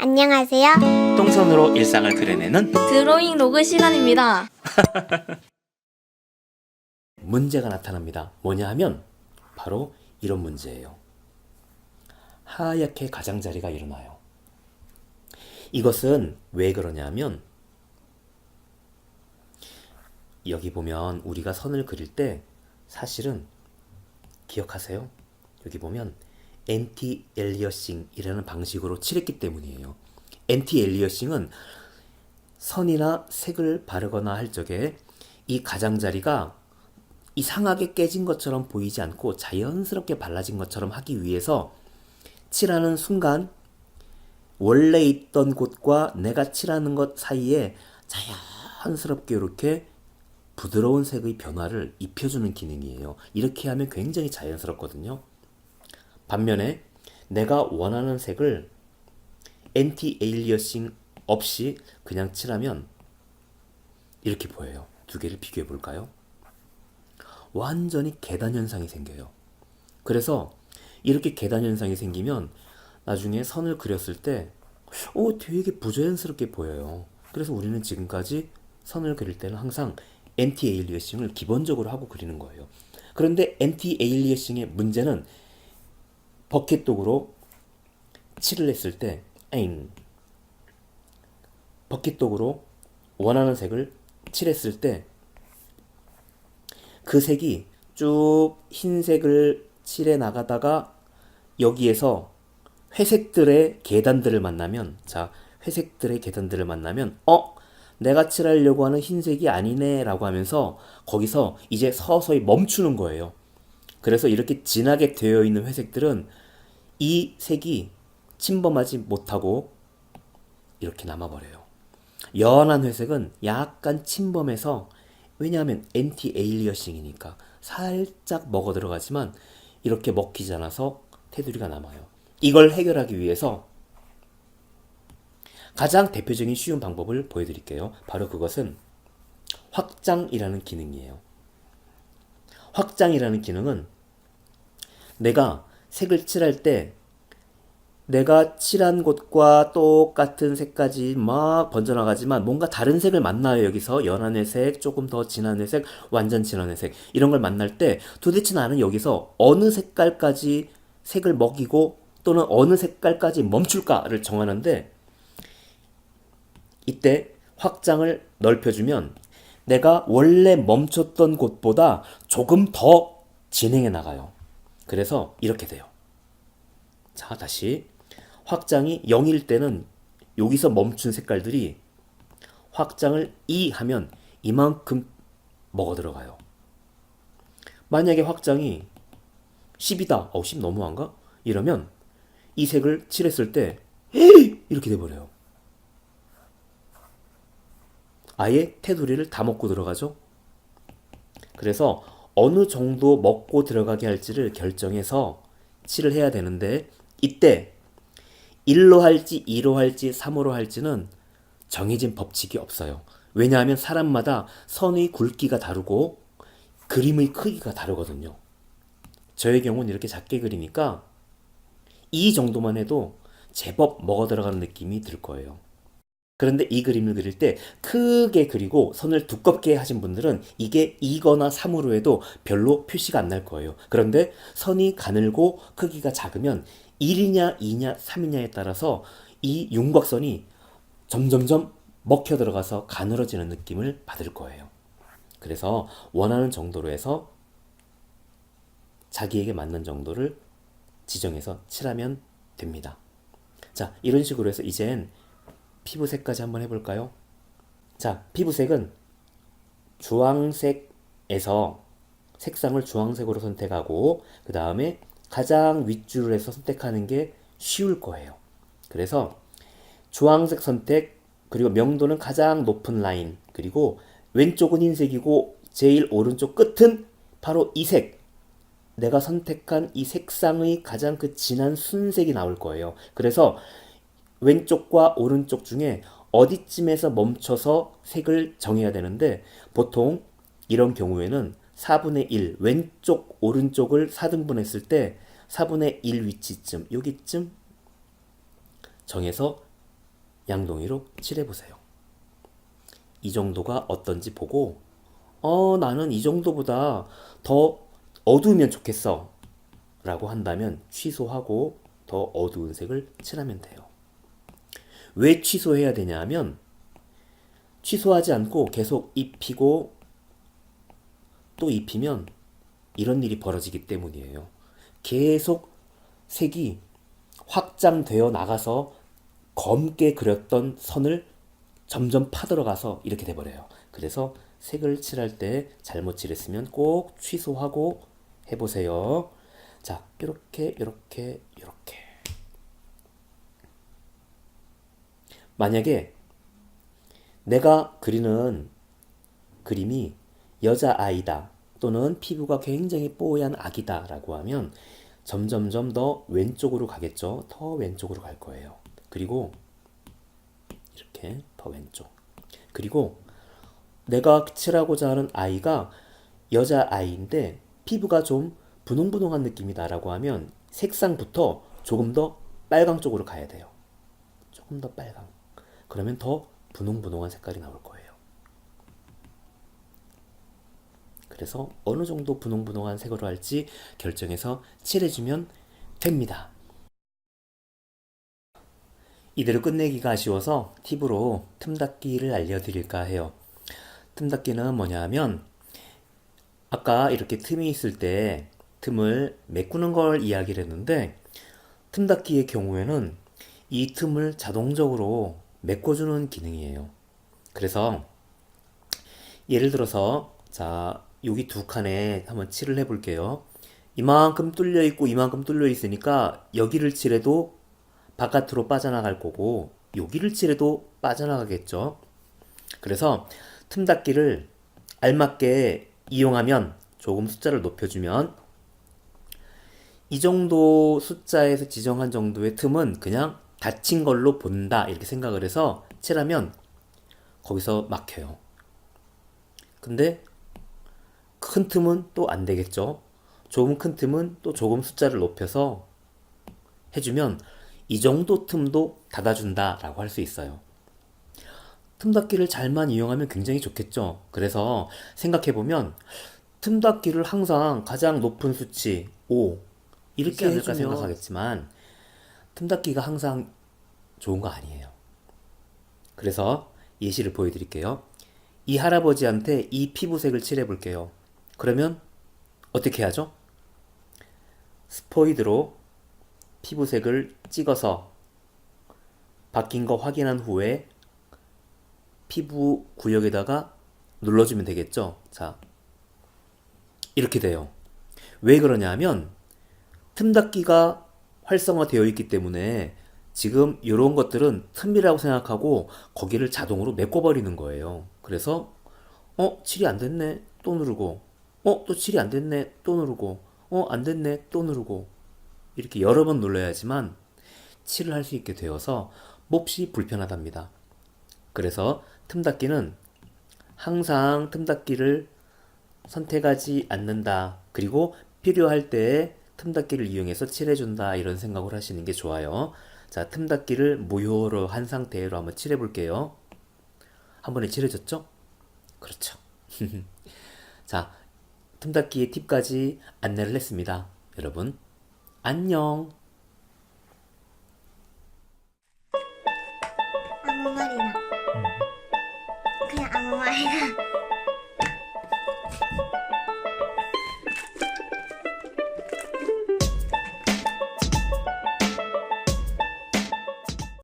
안녕하세요. 똥손으로 일상을 그려내는 드로잉 로그 시간입니다. 문제가 나타납니다. 뭐냐 하면 바로 이런 문제예요. 하얗게 가장자리가 일어나요. 이것은 왜 그러냐 하면 여기 보면 우리가 선을 그릴 때 사실은 기억하세요? 여기 보면 엔티 엘리어싱이라는 방식으로 칠했기 때문이에요. 엔티 엘리어싱은 선이나 색을 바르거나 할 적에 이 가장자리가 이상하게 깨진 것처럼 보이지 않고 자연스럽게 발라진 것처럼 하기 위해서 칠하는 순간 원래 있던 곳과 내가 칠하는 것 사이에 자연스럽게 이렇게 부드러운 색의 변화를 입혀주는 기능이에요. 이렇게 하면 굉장히 자연스럽거든요. 반면에 내가 원하는 색을 엔티 에일리어싱 없이 그냥 칠하면 이렇게 보여요. 두 개를 비교해 볼까요? 완전히 계단 현상이 생겨요. 그래서 이렇게 계단 현상이 생기면 나중에 선을 그렸을 때, 오, 되게 부자연스럽게 보여요. 그래서 우리는 지금까지 선을 그릴 때는 항상 엔티 에일리어싱을 기본적으로 하고 그리는 거예요. 그런데 엔티 에일리어싱의 문제는 버킷독으로 칠을 했을 때, 엥, 버킷독으로 원하는 색을 칠했을 때, 그 색이 쭉 흰색을 칠해 나가다가 여기에서 회색들의 계단들을 만나면 자 회색들의 계단들을 만나면 어 내가 칠하려고 하는 흰색이 아니네 라고 하면서 거기서 이제 서서히 멈추는 거예요 그래서 이렇게 진하게 되어 있는 회색들은 이 색이 침범하지 못하고 이렇게 남아버려요 연한 회색은 약간 침범해서 왜냐하면 엔티 에일리어싱이니까 살짝 먹어 들어가지만 이렇게 먹히지 않아서 테두리가 남아요. 이걸 해결하기 위해서 가장 대표적인 쉬운 방법을 보여드릴게요. 바로 그것은 확장이라는 기능이에요. 확장이라는 기능은 내가 색을 칠할 때 내가 칠한 곳과 똑같은 색까지 막 번져나가지만 뭔가 다른 색을 만나요. 여기서 연한 회색, 조금 더 진한 회색, 완전 진한 회색 이런 걸 만날 때 도대체 나는 여기서 어느 색깔까지 색을 먹이고 또는 어느 색깔까지 멈출까를 정하는데 이때 확장을 넓혀주면 내가 원래 멈췄던 곳보다 조금 더 진행해 나가요. 그래서 이렇게 돼요. 자, 다시. 확장이 0일 때는 여기서 멈춘 색깔들이 확장을 2 하면 이만큼 먹어 들어가요. 만약에 확장이 10이다. 어, 10 너무한가? 이러면 이 색을 칠했을 때 에이! 이렇게 돼버려요. 아예 테두리를 다 먹고 들어가죠. 그래서 어느 정도 먹고 들어가게 할지를 결정해서 칠을 해야 되는데 이때 1로 할지 2로 할지 3으로 할지는 정해진 법칙이 없어요. 왜냐하면 사람마다 선의 굵기가 다르고 그림의 크기가 다르거든요. 저의 경우는 이렇게 작게 그리니까 이 정도만 해도 제법 먹어 들어가는 느낌이 들 거예요. 그런데 이 그림을 그릴 때 크게 그리고 선을 두껍게 하신 분들은 이게 2거나 3으로 해도 별로 표시가 안 날 거예요. 그런데 선이 가늘고 크기가 작으면 1이냐 2냐 3이냐에 따라서 이 윤곽선이 점점점 먹혀 들어가서 가늘어지는 느낌을 받을 거예요. 그래서 원하는 정도로 해서 자기에게 맞는 정도를 지정해서 칠하면 됩니다. 자, 이런 식으로 해서 이젠 피부색까지 한번 해볼까요? 자, 피부색은 주황색에서 색상을 주황색으로 선택하고 그 다음에 가장 윗줄을 해서 선택하는 게 쉬울 거예요. 그래서 주황색 선택 그리고 명도는 가장 높은 라인 그리고 왼쪽은 흰색이고 제일 오른쪽 끝은 바로 이 색. 내가 선택한 이 색상의 가장 그 진한 순색이 나올 거예요. 그래서 왼쪽과 오른쪽 중에 어디쯤에서 멈춰서 색을 정해야 되는데 보통 이런 경우에는 4분의 1 왼쪽 오른쪽을 4등분했을 때 4분의 1 위치쯤 여기쯤 정해서 양동이로 칠해보세요. 이 정도가 어떤지 보고, 어, 나는 이 정도보다 더 어두우면 좋겠어. 라고 한다면 취소하고 더 어두운 색을 칠하면 돼요. 왜 취소해야 되냐 하면 취소하지 않고 계속 입히고 또 입히면 이런 일이 벌어지기 때문이에요. 계속 색이 확장되어 나가서 검게 그렸던 선을 점점 파들어가서 이렇게 돼버려요. 그래서 색을 칠할 때 잘못 칠했으면 꼭 취소하고 해보세요. 자, 이렇게, 이렇게, 이렇게. 만약에 내가 그리는 그림이 여자아이다 또는 피부가 굉장히 뽀얀 아기다 라고 하면 점점점 더 왼쪽으로 가겠죠. 더 왼쪽으로 갈 거예요. 그리고 이렇게 더 왼쪽. 그리고 내가 칠하고자 하는 아이가 여자아이인데 피부가 좀 분홍분홍한 느낌이다 라고 하면 색상부터 조금 더 빨강 쪽으로 가야 돼요. 조금 더 빨강. 그러면 더 분홍분홍한 색깔이 나올 거예요. 그래서 어느 정도 분홍분홍한 색으로 할지 결정해서 칠해주면 됩니다. 이대로 끝내기가 아쉬워서 팁으로 틈닫기를 알려드릴까 해요. 틈닫기는 뭐냐 하면 아까 이렇게 틈이 있을 때 틈을 메꾸는 걸 이야기를 했는데 틈닫기의 경우에는 이 틈을 자동적으로 메꿔주는 기능이에요. 그래서 예를 들어서 자 여기 두 칸에 한번 칠을 해볼게요. 이만큼 뚫려 있고 이만큼 뚫려 있으니까 여기를 칠해도 바깥으로 빠져나갈 거고 여기를 칠해도 빠져나가겠죠. 그래서 틈닫기를 알맞게 이용하면 조금 숫자를 높여주면 이 정도 숫자에서 지정한 정도의 틈은 그냥 닫힌 걸로 본다 이렇게 생각을 해서 칠하면 거기서 막혀요. 근데 큰 틈은 또 안 되겠죠. 조금 큰 틈은 또 조금 숫자를 높여서 해주면 이 정도 틈도 닫아준다라고 할 수 있어요. 틈 닫기를 잘만 이용하면 굉장히 좋겠죠. 그래서 생각해보면 틈 닫기를 항상 가장 높은 수치 5 이렇게 해줄까 생각하겠지만 틈 닫기가 항상 좋은 거 아니에요. 그래서 예시를 보여드릴게요. 이 할아버지한테 이 피부색을 칠해볼게요. 그러면 어떻게 하죠? 스포이드로 피부색을 찍어서 바뀐 거 확인한 후에 피부 구역에다가 눌러주면 되겠죠. 자, 이렇게 돼요. 왜 그러냐 하면 틈닫기가 활성화되어 있기 때문에 지금 이런 것들은 틈이라고 생각하고 거기를 자동으로 메꿔버리는 거예요. 그래서 어 칠이 안 됐네 또 누르고 어또 칠이 안 됐네 또 누르고 어 안 됐네 또 누르고 이렇게 여러 번 눌러야지만 칠을 할 수 있게 되어서 몹시 불편하답니다. 그래서 틈닫기는 항상 틈닫기를 선택하지 않는다. 그리고 필요할 때 틈닫기를 이용해서 칠해준다. 이런 생각을 하시는 게 좋아요. 자, 틈닫기를 무효로 한 상태로 한번 칠해볼게요. 한 번에 칠해졌죠? 그렇죠. 자, 틈닫기의 팁까지 안내를 했습니다. 여러분, 안녕! 아무 말이나. 그냥 아무 말이나.